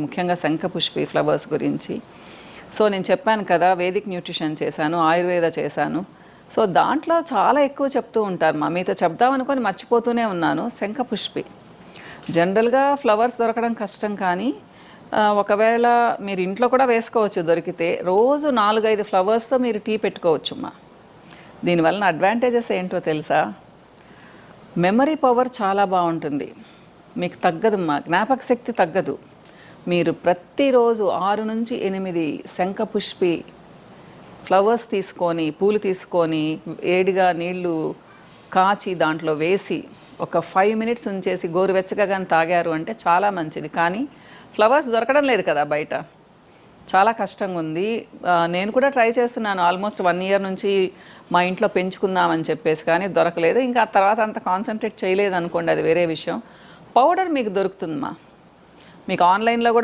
ముఖ్యంగా శంఖపుష్పి ఫ్లవర్స్ గురించి. సో నేను చెప్పాను కదా వేదిక్ న్యూట్రిషన్ చేశాను ఆయుర్వేద చేశాను. సో దాంట్లో చాలా ఎక్కువ చెప్తూ ఉంటారు మా మీతో చెప్దామనుకొని మర్చిపోతూనే ఉన్నాను శంఖపుష్పి జనరల్గా ఫ్లవర్స్ దొరకడం కష్టం కానీ ఒకవేళ మీరు ఇంట్లో కూడా వేసుకోవచ్చు దొరికితే రోజు నాలుగైదు ఫ్లవర్స్తో మీరు టీ పెట్టుకోవచ్చు అమ్మా. దీనివలన అడ్వాంటేజెస్ ఏంటో తెలుసా? మెమరీ పవర్ చాలా బాగుంటుంది. మీకు తగ్గదమ్మా జ్ఞాపక శక్తి తగ్గదు. మీరు ప్రతిరోజు ఆరు నుంచి ఎనిమిది శంఖపుష్పి ఫ్లవర్స్ తీసుకొని పూలు తీసుకొని వేడిగా నీళ్ళు కాచి దాంట్లో వేసి ఒక ఫైవ్ మినిట్స్ ఉంచేసి గోరువెచ్చగా కానీ తాగారు అంటే చాలా మంచిది. కానీ ఫ్లవర్స్ దొరకడం లేదు కదా బయట. చాలా కష్టంగా ఉంది. నేను కూడా ట్రై చేస్తున్నాను. ఆల్మోస్ట్ వన్ ఇయర్ నుంచి మా ఇంట్లో పెంచుకుందామని చెప్పేసి కానీ దొరకలేదు. ఇంకా తర్వాత అంత కాన్సన్ట్రేట్ చేయలేదు అనుకోండి అది వేరే విషయం. పౌడర్ మీకు దొరుకుతుందమ్మా. మీకు ఆన్లైన్లో కూడా